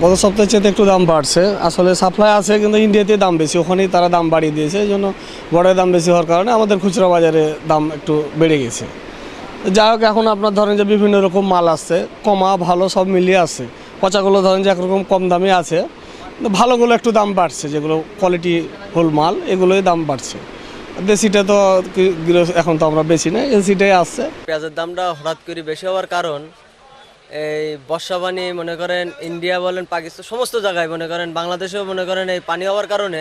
গত সপ্তাহের চেয়ে একটু দাম বাড়ছে। আসলে সাপ্লাই আছে, কিন্তু ইন্ডিয়াতে দাম বেশি। ওখানেই তারা দাম বাড়িয়ে দিয়েছে, এই জন্য বড়ের দাম বেশি হওয়ার কারণে আমাদের খুচরা বাজারে দাম একটু বেড়ে গেছে। যাই হোক, এখন আপনার ধরেন যে বিভিন্ন রকম মাল আসছে, কমা, ভালো সব মিলিয়ে আছে। পচাগুলো ধরেন যে একরকম কম দামে আছে। ভালোগুলো একটু দাম বাড়ছে, যেগুলো কোয়ালিটি ফুল মাল, এগুলোই দাম বাড়ছে। দেশিটা তো এখন তো আমরা বেশি না এসিটাই আসছে। পেঁয়াজের দামটা হঠাৎ করে বেশি হওয়ার কারণ এই বর্ষা পানি মনে করেন ইন্ডিয়া বলেন, পাকিস্তান, সমস্ত জায়গায় মনে করেন, বাংলাদেশেও মনে করেন এই পানি হওয়ার কারণে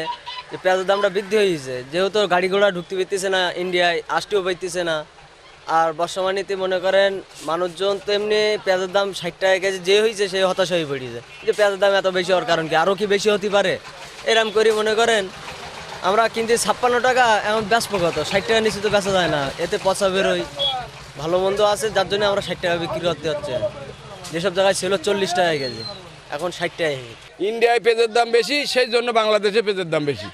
এই পেঁয়াজের দামটা বৃদ্ধি হয়েছে। যেহেতু গাড়ি ঘোড়া ঢুকতে পারতেছে না ইন্ডিয়ায়, আসতেও পাইতেছে না। আর বর্ষা পানিতে মনে করেন মানুষজন তো এমনি পেঁয়াজের দাম ষাট টাকা কেজি যে হয়েছে, সে হতাশ হয়ে পড়েছে। যে পেঁয়াজের দাম এত বেশি হওয়ার কারণ কি? আরও কি বেশি হতে পারে? এরম করি মনে করেন, আমরা কিনতে ছাপ্পান্ন টাকা, এখন বেচবো কত? ষাট টাকা নিচে তো বেচা যায় না, এতে পচা বেরোয়। ভালো মন্দ আছে, যার জন্য আমরা ষাট টাকা বিক্রি করতে হচ্ছে। যেসব জায়গায় ছিল চল্লিশ টাকা কেজি এখন ষাট টাকা কেজি। ইন্ডিয়ায় পেঁয়াজের দাম বেশি সেই জন্য বাংলাদেশে পেঁয়াজের দাম বেশি।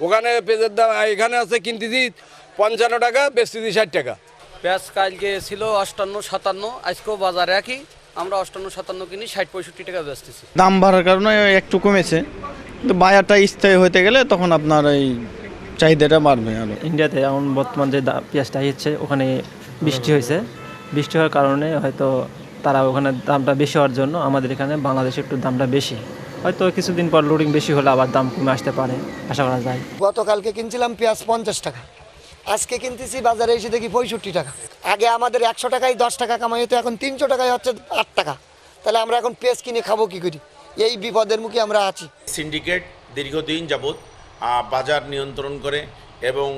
ওখানে পেঁয়াজের দাম এখানে আছে কিনতেছি পঞ্চান্ন টাকা বেচতেছি ষাট টাকা। পেঁয়াজ কালকে ছিল অষ্টান্ন সাতান্ন আজকেও বাজারে একই। আমরা অষ্টান্ন সাতান্ন কিনি ষাট পঁয়ষট্টি টাকা বেচতেছি। দাম বাড়ার কারণে একটু কমেছে। কিন্তু বাজারটা স্থায়ী হতে গেলে তখন আপনার এই চাহিদাটা বাড়বে আরও ইন্ডিয়াতে এখন বর্তমান যে দা- পেঁয়াজটা হচ্ছে ওখানে বৃষ্টি হয়েছে। বৃষ্টি হওয়ার কারণে হয়তো তারা ওখানে দামটা বেশি হওয়ার জন্য আমাদের এখানে বাংলাদেশে একটু দামটা বেশি। হয়তো কিছুদিন পর লোডিং বেশি হলে আবার দাম কমে আসতে পারে আশা করা যায়। গতকালকে কিনছিলাম পেঁয়াজ পঞ্চাশ টাকা আজকে কিনতেছি বাজারে এসে দেখি পঁয়ষট্টি টাকা। আগে আমাদের একশো টাকায় দশ টাকা কামাই হতো এখন তিনশো টাকায় হচ্ছে আট টাকা। তাহলে আমরা এখন পেঁয়াজ কিনে খাব কি করি? এই বিপদের মুখে আমরা আছি। সিন্ডিকেট দীর্ঘদিন যাবৎ বাজার নিয়ন্ত্রণ করে এবং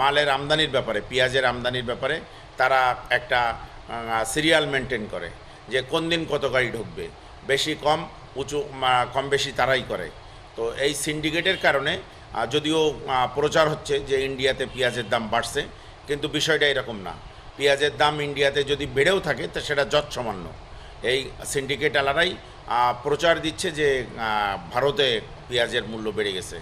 মালের আমদানির ব্যাপারে পেঁয়াজের আমদানির ব্যাপারে তারা একটা সিরিয়াল মেনটেন করে যে কোন দিন কত গাড়ি ঢুকবে। বেশি কম, উঁচু কম বেশি তারাই করে। তো এই সিন্ডিকেটের কারণে যদিও প্রচার হচ্ছে যে ইন্ডিয়াতে পেঁয়াজের দাম বাড়ছে, কিন্তু বিষয়টা এরকম না। পেঁয়াজের দাম ইন্ডিয়াতে যদি বেড়েও থাকে, তো সেটা যৎসামান্য। এই সিন্ডিকেট আলারাই প্রচার দিচ্ছে যে ভারতে পেঁয়াজের মূল্য বেড়ে গেছে।